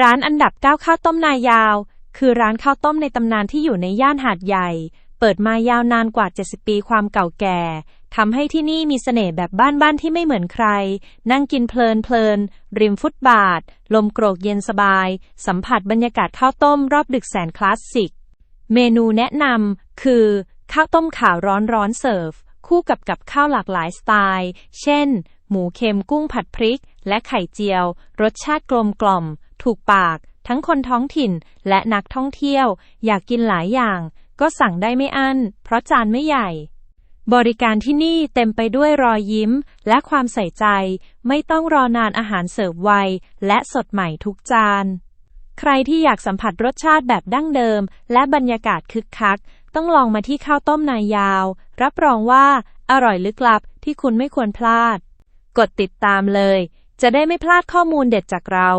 ร้านอันดับ 9 ข้าวต้มนายาว คือร้านข้าวต้มในตำนานที่อยู่ในย่านหาดใหญ่ เปิดมายาวนานกว่า 70 ปีความเก่าแก่ทำให้ที่นี่มีเสน่ห์แบบบ้านๆที่ไม่เหมือนใคร นั่งกินเพลินเพลิน ริมฟุตบาท ลมโกรกเย็นสบาย สัมผัสบรรยากาศข้าวต้มรอบดึกแสนคลาสสิก เมนูแนะนำคือ ข้าวต้มขาวร้อนร้อนๆเสิร์ฟ คู่กับกับข้าวหลากหลายสไตล์ เช่น หมูเค็มกุ้งผัดพริก และไข่เจียว รสชาติกลมกล่อม ถูกปาก ทั้งคนท้องถิ่นและนักท่องเที่ยว อยากกินหลายอย่าง ก็สั่งได้ไม่อั้น เพราะจานไม่ใหญ่ บริการที่นี่เต็มไปด้วยรอยยิ้ม และความใส่ใจ ไม่ต้องรอนานอาหารเสิร์ฟไว และสดใหม่ทุกจาน ใครที่อยากสัมผัสรสชาติแบบดั้งเดิม และบรรยากาศคึกคัก ต้องลองมาที่ข้าวต้มนายยาว รับรองว่าอร่อยลึกลับที่คุณไม่ควรพลาด กดติดตามเลย จะได้ไม่พลาดข้อมูลเด็ดจากเรา